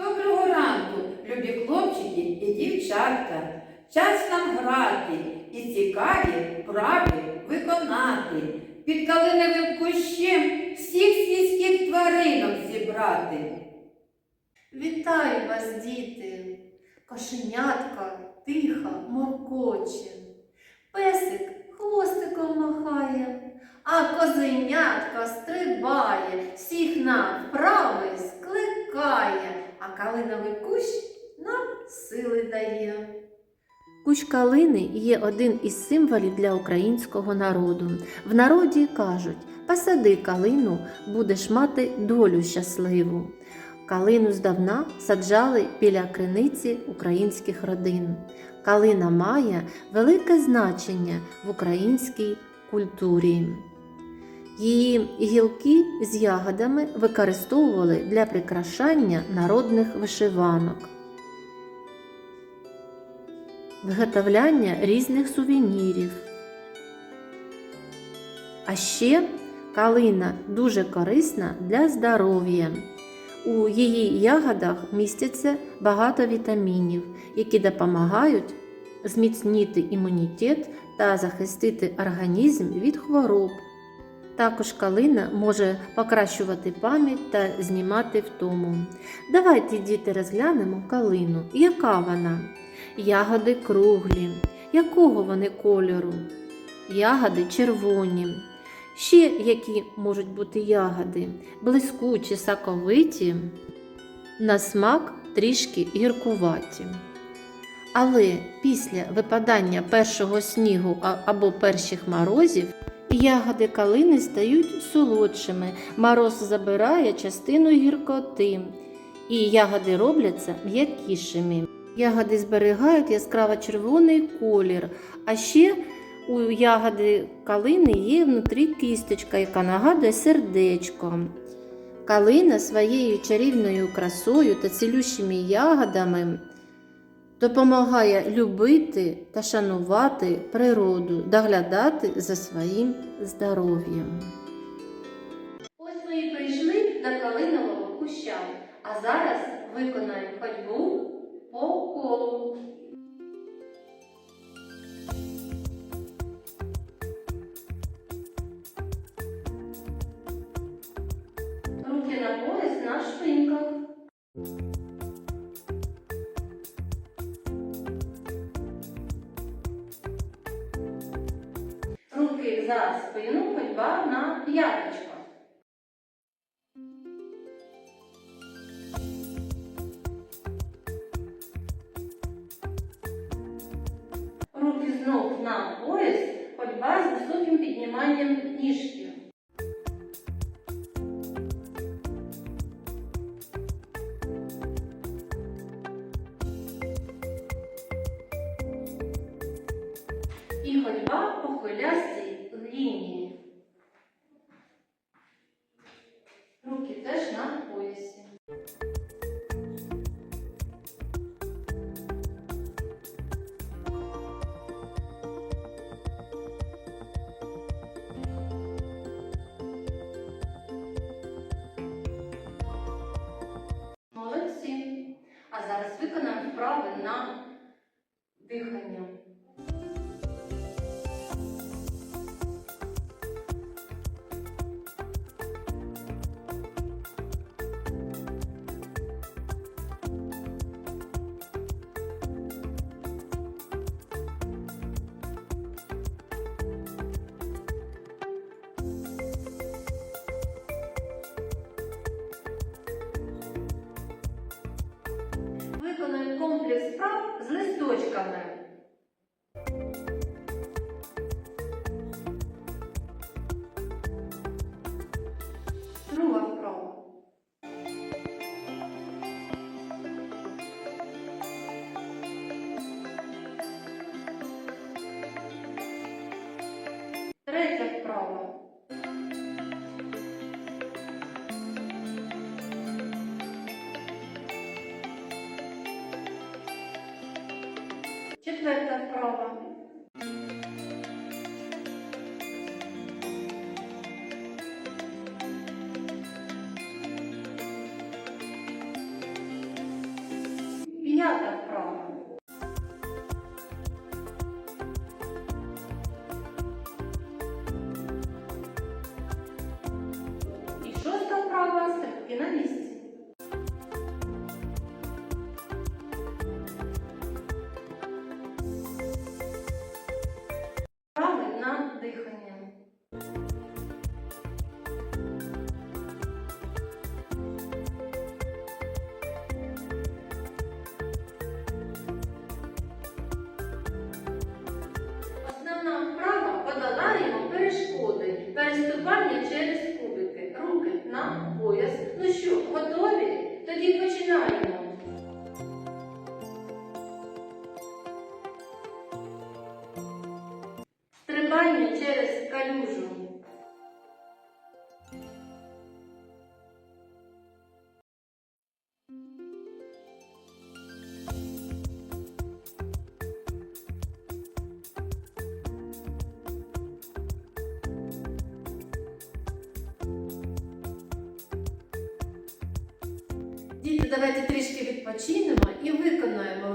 Доброго ранку, любі хлопчики і дівчатка. Час нам грати і цікаві вправи виконати. Під калиновим кущем всіх сільських тваринок зібрати. Вітаю вас, діти! Кошенятка тихо моркоче. Песик хвостиком махає, а козенятка стрибає, всіх нам вправи скликає, а калиновий кущ нам сили дає. Кущ калини є один із символів для українського народу. В народі кажуть: посади калину, будеш мати долю щасливу. Калину здавна саджали біля криниці українських родин. Калина має велике значення в українській культурі. Її гілки з ягодами використовували для прикрашання народних вишиванок, виготовляння різних сувенірів. А ще калина дуже корисна для здоров'я. У її ягодах містяться багато вітамінів, які допомагають зміцнити імунітет та захистити організм від хвороб. Також калина може покращувати пам'ять та знімати втому. Давайте, діти, розглянемо калину. Яка вона? Ягоди круглі. Якого вони кольору? Ягоди червоні. Ще які можуть бути ягоди, блискучі, соковиті, на смак трішки гіркуваті. Але після випадання першого снігу або перших морозів ягоди калини стають солодшими, мороз забирає частину гіркоти, і ягоди робляться м'якішими. Ягоди зберігають яскраво червоний колір, а ще у ягоди калини є внутрі кісточка, яка нагадує сердечко. Калина своєю чарівною красою та цілющими ягодами допомагає любити та шанувати природу, доглядати за своїм здоров'ям. Ось ми і прийшли до калинового куща, а зараз виконаємо ходьбу по колу. Руки за спину, ходьба на п'яточках. Руки знов на пояс, ходьба з високим підніманням ніжки. Поясі. Молодці. А зараз виконаємо вправи на дихання. Третя вправа. Готові? Тоді починаємо. Діти, давайте трішки відпочинемо і виконаємо.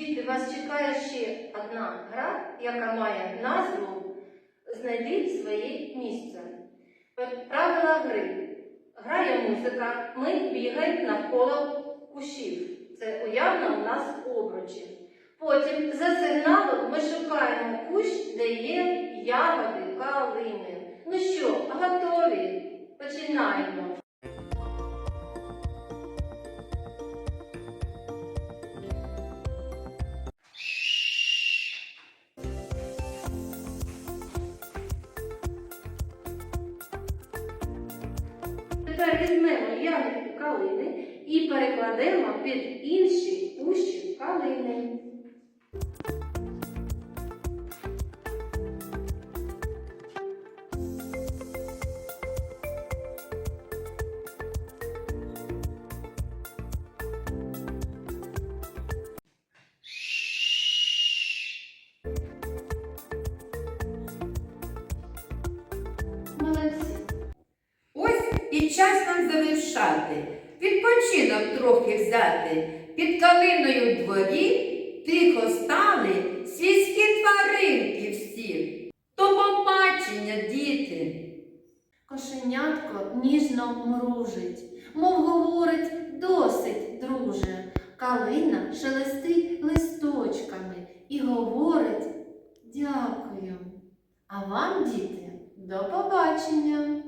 Діти, вас чекає ще одна гра, яка має назву знайдіть своє місце. Правила гри. Грає музика, ми бігаємо навколо кущів. Це уявно у нас обручі. Потім за сигналом ми шукаємо кущ, де є. Калини і перекладемо під інші кущі калини. Ось і час нам завершати, відпочинок трохи взяти. Під калиною в дворі тихо стали свійські тваринки всі. До побачення, діти! Кошенятко ніжно мружить, мов говорить досить, друже. Калина шелестить листочками і говорить дякую. А вам, діти, до побачення!